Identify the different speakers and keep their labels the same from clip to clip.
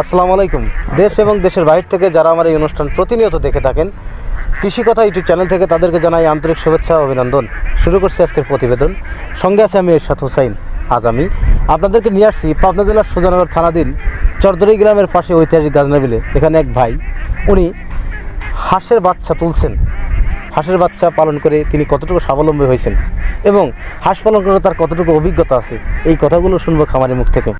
Speaker 1: আসসালামু আলাইকুম। দেশ এবং দেশের বাইরে থেকে যারা আমার এই অনুষ্ঠান প্রতিনিয়ত দেখে থাকেন কৃষি কথা ইউটিউব চ্যানেল থেকে তাদেরকে জানাই আন্তরিক শুভেচ্ছা অভিনন্দন। শুরু করছি আজকের প্রতিবেদন। সঙ্গে আছে আমি এরশাদ হোসাইন। আজ আমি আপনাদেরকে নিয়ে আসছি পাবনা জেলার সুজানগর থানাধীন চরদরি গ্রামের পাশে ঐতিহাসিক গাজনাবিলে। এখানে এক ভাই, উনি হাঁসের বাচ্চা তুলছেন। হাঁসের বাচ্চা পালন করে তিনি কতটুকু স্বাবলম্বী হয়েছেন এবং হাঁস পালন করে তার কতটুকু অভিজ্ঞতা আছে, এই কথাগুলো শুনব খামারের মুখ থেকে।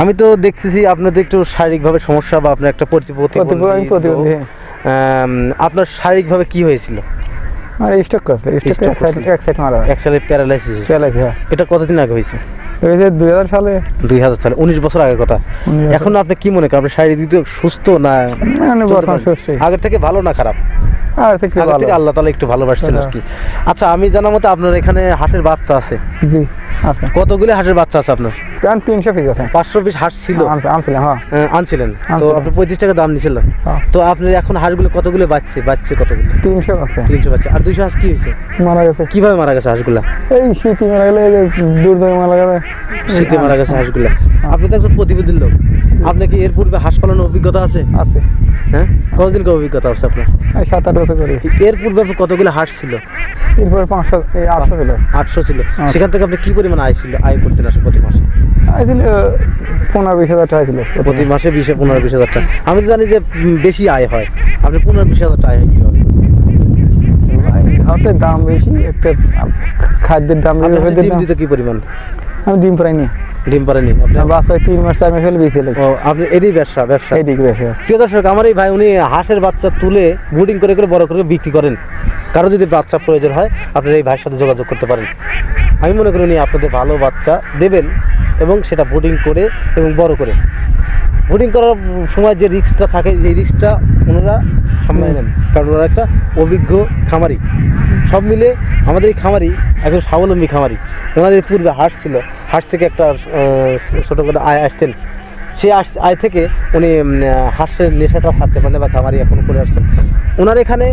Speaker 1: আমি তো দেখতেছি আপনার তো একটু শারীরিকভাবে সমস্যা বা আপনার একটা
Speaker 2: প্রতিবন্ধী আমি
Speaker 1: আপনার শারীরিকভাবে কি হয়েছিল?
Speaker 2: আর স্টক করছে স্টক এক সাইড
Speaker 1: করছে।
Speaker 2: এক সাইড মারা।
Speaker 1: প্যারালাইসিস এটা কতদিন আগে হয়েছে?
Speaker 2: ওই দুই হাজার সালে।
Speaker 1: দুই হাজার সালে উনিশ বছর আগের কথা। এখন আপনি কি মনে করেন আপনি শারীরিক দিক সুস্থ না?
Speaker 2: সুস্থ
Speaker 1: আগের থেকে ভালো না খারাপ?
Speaker 2: আর
Speaker 1: আল্লাহ তালা একটু ভালোবাসছেন আর
Speaker 2: হ্যাঁ।
Speaker 1: কি। আচ্ছা আমি জানা মতো আপনার এখানে হাঁসের বাচ্চা আছে।
Speaker 2: জি। আছে
Speaker 1: কতগুলি হাঁসের বাচ্চা আছে আপনার?
Speaker 2: কারণ তিনশো পিস আছে।
Speaker 1: পাঁচশো পিস হাঁস ছিল?
Speaker 2: আনছি- আনছিলাম হ্যাঁ।
Speaker 1: আনছিলেন? তো আপনি পঁয়ত্রিশ টাকা দাম নিয়েছিলেন।
Speaker 2: হ্যাঁ।
Speaker 1: তো আপনি এখন হাঁসগুলো কতগুলো বাচ্চে বাচ্চে কতগুলো?
Speaker 2: তিনশো আছে।
Speaker 1: তিনশো বাচ্চা। আর দুইশো হাঁস কি হয়েছে?
Speaker 2: মারা গেছে।
Speaker 1: কীভাবে মারা গেছে হাঁসগুলা?
Speaker 2: এই শীতে মারা গেলে যে মারা গেলে।
Speaker 1: শীতে মারা গেছে হাঁসগুলা। আপনি তো একজন প্রতিবেদীর লোক। আপনার কি এর পূর্বে হাঁস পালানোর অভিজ্ঞতা আছে?
Speaker 2: আছে।
Speaker 1: হ্যাঁ? কতদিন অভিজ্ঞতা আছে আপনার?
Speaker 2: সাত আট বছর করি
Speaker 1: এর পূর্বে কতগুলো হাঁস ছিল?
Speaker 2: এরপরে পাঁচশো আটশো ছিল।
Speaker 1: আটশো ছিল। সেখান থেকে আপনি কি পরিমাণ আয় ছিল আয় করতেন আসলে প্রতি মাসে?
Speaker 2: আইছিল পনেরো বিশ হাজার টাকা ছিল।
Speaker 1: প্রতি মাসে বিশে পনেরো বিশ হাজার টাকা। আমি তো জানি যে বেশি আয় হয়। আপনি পনেরো বিশ হাজার টাকা আয় হয় কীভাবে?
Speaker 2: হাতের দাম বেশি একটা খাদ্যের দাম বেশি
Speaker 1: দিতে কি পরিমাণ?
Speaker 2: আমি ডিম প্রায় নি
Speaker 1: ডিম পারেনি আপনি
Speaker 2: বাচ্চা তিন মাস চার মাস হলে বেশি
Speaker 1: ও আপনি এরই ব্যবসা ব্যবসা
Speaker 2: এইদিকে ব্যবসা
Speaker 1: প্রিয় দর্শক আমার এই ভাই উনি হাঁসের বাচ্চা তুলে ব্রুডিং করে করে বড় করে বিক্রি করেন। কারও যদি বাচ্চা প্রয়োজন হয় আপনারা এই ভাইয়ের সাথে যোগাযোগ করতে পারেন। আমি মনে করি উনি আপনাদের ভালো বাচ্চা দেবেন এবং সেটা ব্রুডিং করে এবং বড় করে। ব্রুডিং করার সময় যে রিস্কটা থাকে এই রিস্কটা ওনারা সামলায় নেন। কারণ ওনারা একটা অভিজ্ঞ খামারি। সব মিলে আমাদের এই খামারি একজন স্বাবলম্বী খামারি। ওনাদের পূর্বে হাঁস ছিল। হাঁস থেকে একটা ছোটো করে আয় আসতেন। সেই আয় থেকে উনি হাঁসের নেশাটা ছাড়তে পারেন বা খামারি এখন করে আসছেন। ওনার এখানে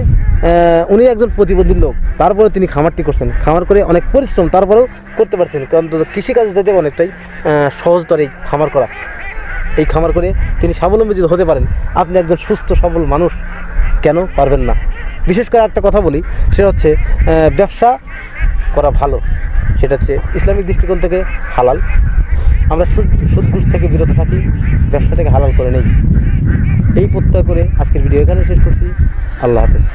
Speaker 1: উনি একজন প্রতিবন্ধী লোক। তারপরে তিনি খামারটি করছেন। খামার করে অনেক পরিশ্রম তারপরেও করতে পারছেন। কারণ কৃষিকাজ থেকে অনেকটাই সহজতর এই খামার করা। এই খামার করে তিনি স্বাবলম্বী যদি হতে পারেন, আপনি একজন সুস্থ, সবল মানুষ কেন পারবেন না? বিশেষ করে একটা কথা বলি, সেটা হচ্ছে ব্যবসা করা ভালো। সেটা হচ্ছে ইসলামিক দৃষ্টিকোণ থেকে হালাল। আমরা সুদ সুদ ঘুষ থেকে বিরত থাকি, ব্যবসা থেকে হালাল করে নেই। এই প্রত্যয় করে আজকের ভিডিও এখানে শেষ করছি। আল্লাহ হাফেজ।